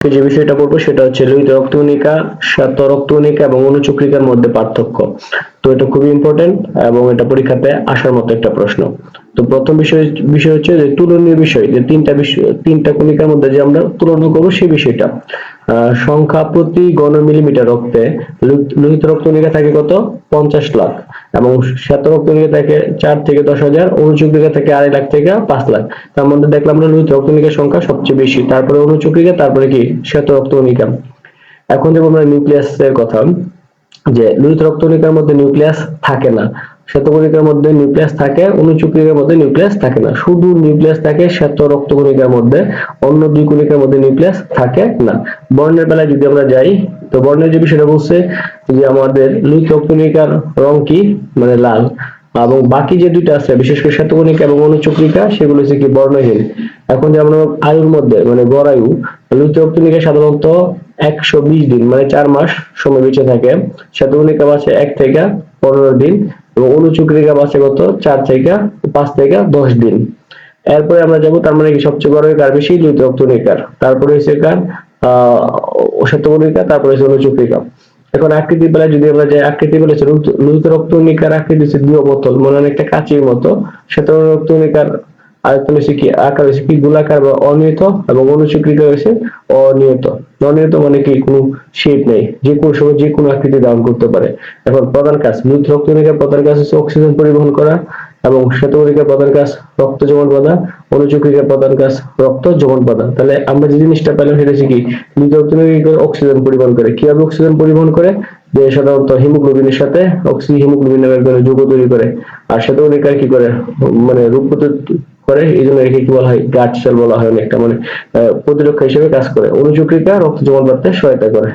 যে বিষয়টা পড়ব সেটা হচ্ছে লোহিত রক্তকণিকা শ্বেত রক্তকণিকা এবং অনুচক্রিকার মধ্যে পার্থক্য। তো এটা খুবই ইম্পর্টেন্ট এবং এটা পরীক্ষাতে আসার মতো একটা প্রশ্ন। তো প্রথম বিষয় বিষয় হচ্ছে যে তুলনীয় বিষয়, যে তিনটা বিষয়, তিনটা কণিকার মধ্যে যে আমরা তুলনা করব সেই বিষয়টা। সংখ্যা প্রতি ঘন মিলিমিটার রক্তে লোহিত রক্তকণিকা থাকে কত? পঞ্চাশ লাখ। এবং শ্বেত রক্তকণিকা থাকে চার থেকে দশ হাজার, অনুচক্রিকা থাকে আড়াই লাখ থেকে পাঁচ লাখ। তার মধ্যে দেখলাম আমরা লোহিত রক্তকণিকার সংখ্যা সবচেয়ে বেশি। তারপরে অনুচক্রিকা, তারপরে কি? শ্বেত রক্তকণিকা এখন দেখব আমরা নিউক্লিয়াসের কথা, যে লোহিত রক্তকণিকার মধ্যে নিউক্লিয়াস থাকে না। শ্বেতকণিকার মধ্যে নিউক্লিয়াস থাকে, অনুচক্রিকার মধ্যে নিউক্লিয়াস থাকে না। শুধু নিউক্লিয়াস থাকে, শ্বেত রক্তকণিকার মধ্যে অন্য দুই কণিকার মধ্যে নিউক্লিয়াস থাকে না। বর্ণের বেলায় যদি আমরা যাই, তো বর্ণের যে বিষয়টা বলছে যে আমাদের লোহিত রক্তকণিকার রং কি? মানে লাল। এবং বাকি যে দুইটা আছে, বিশেষ করে শ্বেতকণিকা এবং অনুচক্রিকা, সেগুলো হচ্ছে কি বর্ণহীন। এখন যেমন আয়ুর মধ্যে মানে গড় আয়ু লোহিত সাধারণত একশো বিশ দিন মানে চার মাস সময় বেঁচে থাকে। শ্বেতকণিকা বাঁচে এক থেকে পনেরো দিন এবং অনুচক্রিকা বাঁচে কত? চার থেকে পাঁচ থেকে দশ দিন। এরপরে আমরা যাব, তার মানে সবচেয়ে বড় কার বেশি? রক্তকণিকার তারপরে হচ্ছে কার? আহ শ্বেতকণিকা তারপরে হচ্ছে অনুচক্রিকা। এখন আকৃতি বেলায় যদি আমরা যাই আকৃতি বেলা হচ্ছে লোহিত- লোহিত রক্তকণিকার আকৃতি হচ্ছে দ্বিতীয় বোতল, মনে একটা কাঁচির মতো। শ্বেত রক্তকণিকার আয়তন হচ্ছে কি, আকার হচ্ছে কি, গোলাকার বা অনিয়ত এবং অনুচক্রিকা হচ্ছে অনিয়ত। অনিয়ত মানে কি, কোনো শেপ নেই, যে কোনো সময় যে কোনো আকৃতি ধারণ করতে পারে। এখন প্রধান কাজ লোহিত রক্তকণিকার প্রধান কাজ হচ্ছে অক্সিজেন পরিবহন করা এবং শ্বেতকণিকার প্রধান কাজ, রক্ত জমাট বাঁধা অনুচক্রিকার প্রধান কাজ, রক্ত জমাট বাঁধা। তাহলে আমরা যে জিনিসটা পেলাম সেটা হচ্ছে কি? লোহিত অক্সিজেন পরিবহন করে। কীভাবে অক্সিজেন পরিবহন করে? যে সাধারণত হিমোগ্লোবিনের সাথে অক্সি হিমোগ্লোবিন নামের যৌগ তৈরি করে। আর শ্বেতকণিকা কি করে? মানে রূপ করে। এই জন্য একে কি বলা হয়? সেল বলা হয় অনেকটা। মানে প্রতিরক্ষা হিসেবে কাজ করে। অনুচক্রিকা রক্ত জমাট বাঁধতে সহায়তা করে।